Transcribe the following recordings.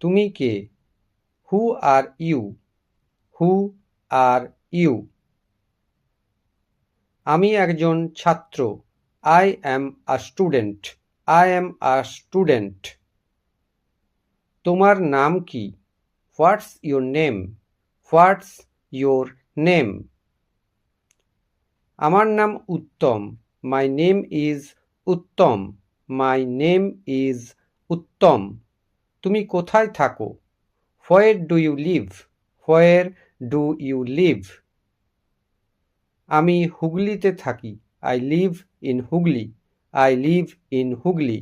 তুমি কে? হু are you who R you আমি একজন ছাত্র। I am a student I am a student তোমার নাম কি? What's your name what's your name আমার নাম Uttam. My name is Uttam. My name is Uttam. তুমি কোথায় থাকো? Where do you live where do you live আমি হুগলিতে থাকি। I live in Hooghly I live in Hooghly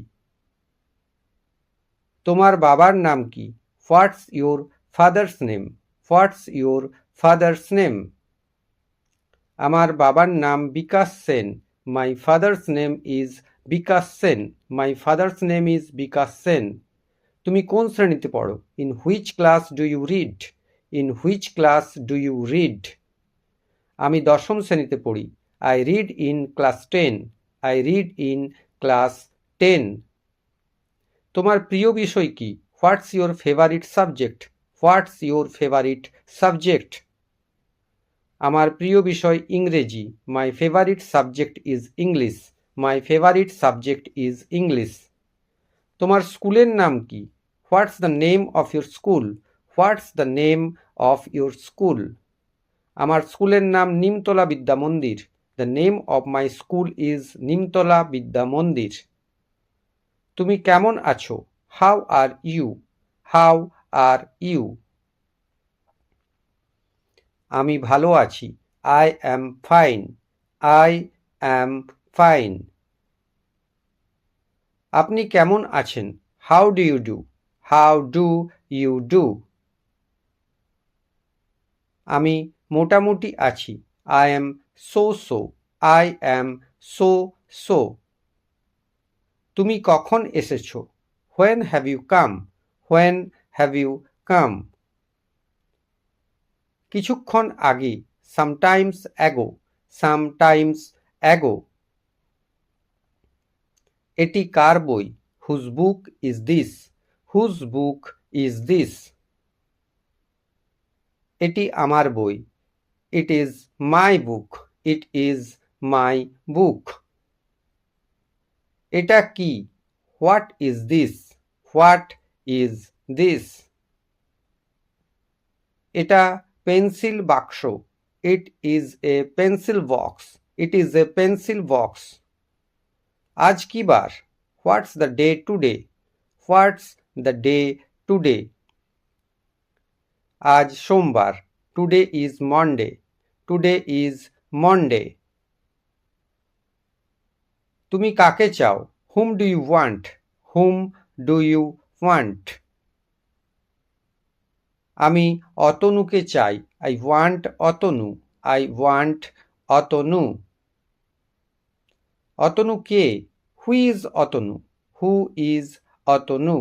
তোমার বাবার নাম কি? What's your father's name what's your father's name আমার বাবার নাম Bikash Sen. My father's name is Bikash Sen. My father's name is Bikash Sen. তুমি কোন শ্রেণীতে পড়ো? In which class do you read in which class do you read আমি দশম শ্রেণীতে পড়ি। I read in class ten I read in class ten তোমার প্রিয় বিষয় কি? What's your favourite subject what's your favourite subject আমার প্রিয় বিষয় ইংরেজি। My favourite subject is English my favourite subject is English তোমার স্কুলের নাম কি? What's the name of your school what's the name of your school আমার স্কুলের নাম Nimtala Vidya Mandir. The name of my school is Nimtala Vidya Mandir. তুমি কেমন আছো? How are you how are you আমি ভালো আছি। I am fine I am fine আপনি কেমন আছেন? How do you do how do you do? আমি মোটামুটি আছি। I am so so. I am so so. তুমি কখন এসেছ? When have you come? When have you come? কিছুক্ষণ আগে, সামটাইমস অ্যাগো। Sometimes ago. এটি কার বই? Whose book is this? Whose book is this এটি আমার বই। It is my book it is my book এটা কি? What is this what is this এটা পেন্সিল বাক্স। It is a pencil box it is a pencil box আজ কি বার? What's the day today what's the day today আজ সোমবার। Today is Monday today is Monday তুমি কাকে চাও? Whom do you want whom do you want আমি অতনুকে চাই। I want Atanu. I want Atanu. Atanu K? Who is Atanu? Who is Atanu?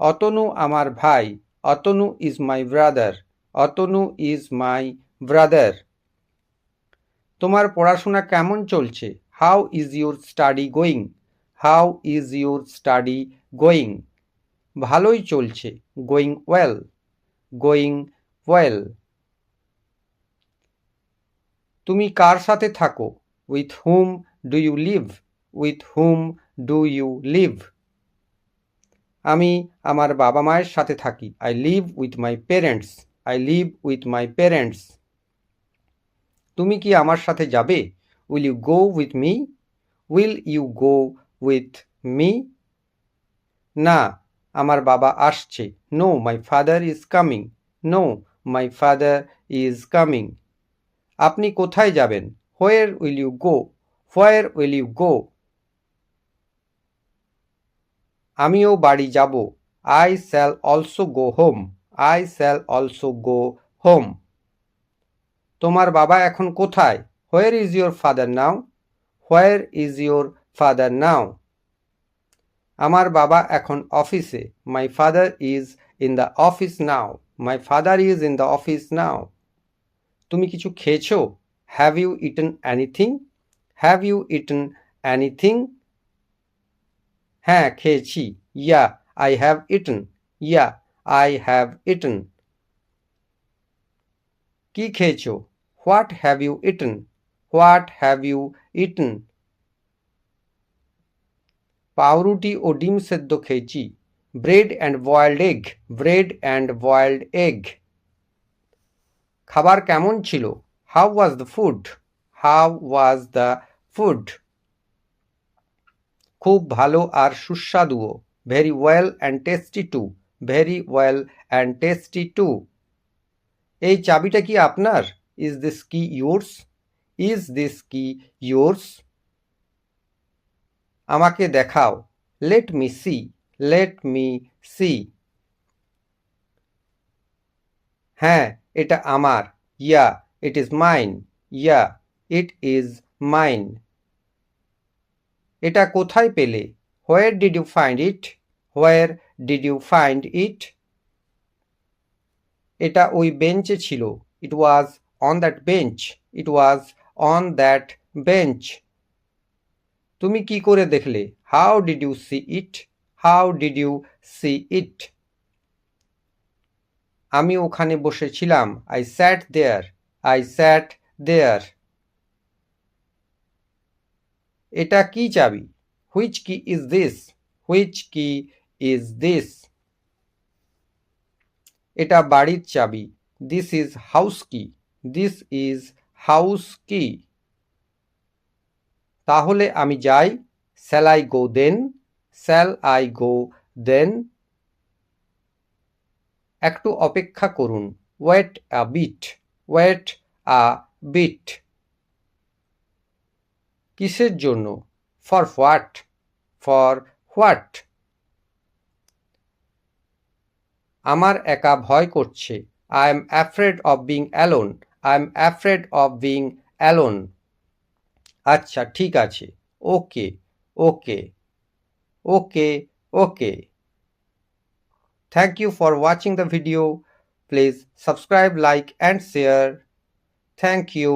Atanu আমার ভাই, Atanu is my brother Atanu is my brother তোমার পড়াশোনা কেমন চলছে? How is your study going how is your study going ভালোই চলছে। Going well going well তুমি কার সাথে থাকো? With whom do you live with whom do you live আমি আমার বাবা মায়ের সাথে থাকি। I live with my parents I live with my parents তুমি কি আমার সাথে যাবে? Will you go with me will you go with me না, আমার বাবা আসছে। No my father is coming no my father is coming আপনি কোথায় যাবেন? Where will you go where will you go আমিও বাড়ি যাব। I shall also go home I shall also go home তোমার বাবা এখন কোথায়? Where is your father now where is your father now আমার বাবা এখন অফিসে। My father is in the office now my father is in the office now তুমি কিছু খেয়েছো? Have you eaten anything have you eaten anything হ্যাঁ খেয়েছি। Yeah I have eaten. Yeah, I have eaten. কি খেয়েছো? What have you eaten what have you eaten পাউরুটি ও ডিম সেদ্ধ খেয়েছি। Bread and boiled egg bread and boiled egg খাবার কেমন ছিল? How was the food how was the food খুব ভালো আর সুস্বাদুও। Very well and tasty too very well and tasty too এই চাবিটা কি আপনার? ইজ দিস কি ইয়োর্স ইজ দিস কি ইয়োর্স আমাকে দেখাও। Let me see let me see হ্যাঁ এটা আমার। Yeah it is mine yeah it is mine এটা কোথায় পেলে? Where did you find it where did you find it এটা ওই বেঞ্চে ছিল। It was on that bench it was on that bench তুমি কি করে দেখলে? How did you see it how did you see it আমি ওখানে বসেছিলাম I sat there I sat দেয়ার এটা কি চাবি? Which key is this which key is this এটা বাড়ির চাবি। This is house key this is house key তাহলে আমি যাই। Shall I go then shall I go then একটু অপেক্ষা করুন। Wait a bit wait a bit কিসের জন্য? ফর হোয়াট ফর হোয়াট আমার একা ভয় করছে। I am afraid of being alone I am afraid of being alone আচ্ছা ঠিক আছে। Okay okay okay okay. Thank you for watching the video please subscribe like and share thank you